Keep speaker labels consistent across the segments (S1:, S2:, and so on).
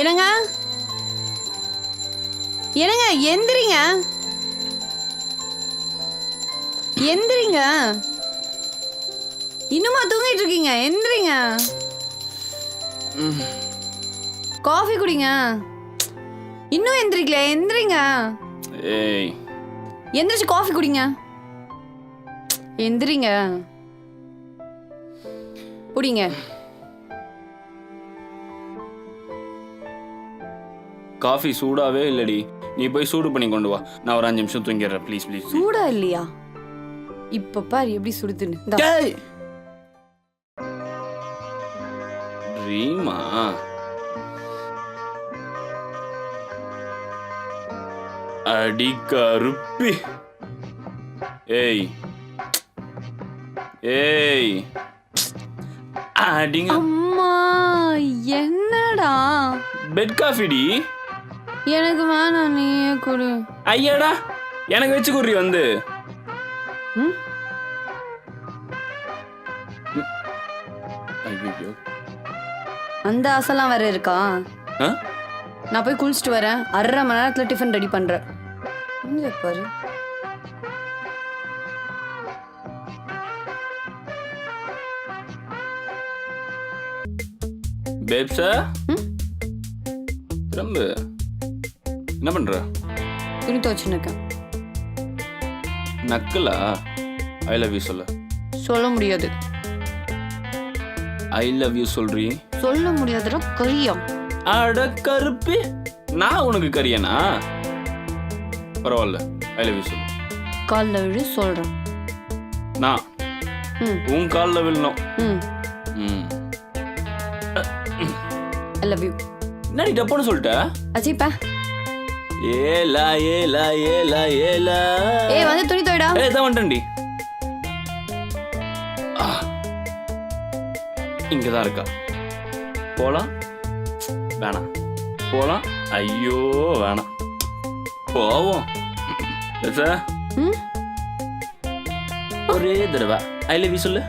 S1: என்னங்க? என்னங்க எந்திரிங்க. எந்திரிங்க. இன்னுமா தூங்கிட்டு இருக்கீங்க எந்திரிங்க காஃபி குடிங்க. இன்னும் எந்திரிக்கல எந்திரிங்க. எந்திரிச்சு காஃபி குடிங்க. எந்திரிங்க. குடிங்க.
S2: காஃபி சூடாவே இல்லடி. நீ போய் சூடு பண்ணி கொண்டு வா. நான் ஒரு அஞ்சு நிமிஷம் தூங்கிடுறேன். ப்ளீஸ் ப்ளீஸ்
S1: சூடா இல்லையா? இப்ப பாரு எப்படி சுடுதுன்னு இந்தா.
S2: ரீமா அடி கருப்பி. ஏய். ஏய். அடிங்க.
S1: அம்மா என்னடா?
S2: பெட் காஃபிடி
S1: எனக்கு வேணாம் நீயே கொடு.
S2: ஐயாடா எனக்கு வச்சு குர்ரி வந்து.
S1: அந்த ஆசைலாம் வேற இருக்கா? நான் போய் குளிச்சுட்டு வரேன். அரை மணி நேரத்துல டிஃபன் ரெடி பண்றேன். பாரு.
S2: பேப்ஸா? திரும்ப. என்ன பண்ற?
S1: துணி துவச்சுன்னு இருக்கேன்.
S2: நக்கலா? ஐ லவ் யூ சொல்ல.
S1: சொல்ல முடியாது.
S2: ஐ லவ் யூ சொல்றீ?
S1: சொல்ல முடியாதுடா கரியம்.
S2: அட கருப்பி. நான் உனக்கு கரியனா? பரவாயில்ல ஐ லவ் யூ சொல்லு.
S1: காலில் விழு சொல்றேன்.
S2: நான்?
S1: ம்.
S2: உன் காலில் விழணும்.
S1: ம்.
S2: ம்.
S1: ஐ லவ் யூ
S2: என்னடி டப்புன்னு சொல்லிட்ட?
S1: அச்சிப்பா
S2: ஏலா ஏலா ஏலா ஏலா.
S1: ஏய் வந்து துணி துவைடா.
S2: தான் வந்துட்டேன்டி. ஆ. இங்கதான் இருக்கா. போலாம். வேணாம். போலாம். ஐயோ வேணாம். போவோம். சார். ஒரே தடவை. ஐ லவ் யூ சொல்லு.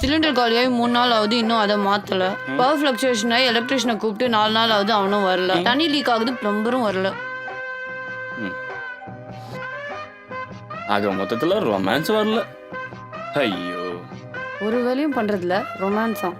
S1: சிலிண்டர் காலியாகி மூணு நாள் ஆகுது இன்னும் அதை மாத்தல. பவர் ஃபிளக்சுவேஷன் ஆகி எலக்ட்ரிஷனை கூப்பிட்டு நாலு நாள் ஆகுது அவனும் வரல. தண்ணி லீக் ஆகுது பிளம்பரும் வரல.
S2: ஆக மொத்தத்துல ரொமான்ஸ் வரல. ஐயோ.
S1: ஒரு வேலையும் பண்றதுல ரொமான்ஸா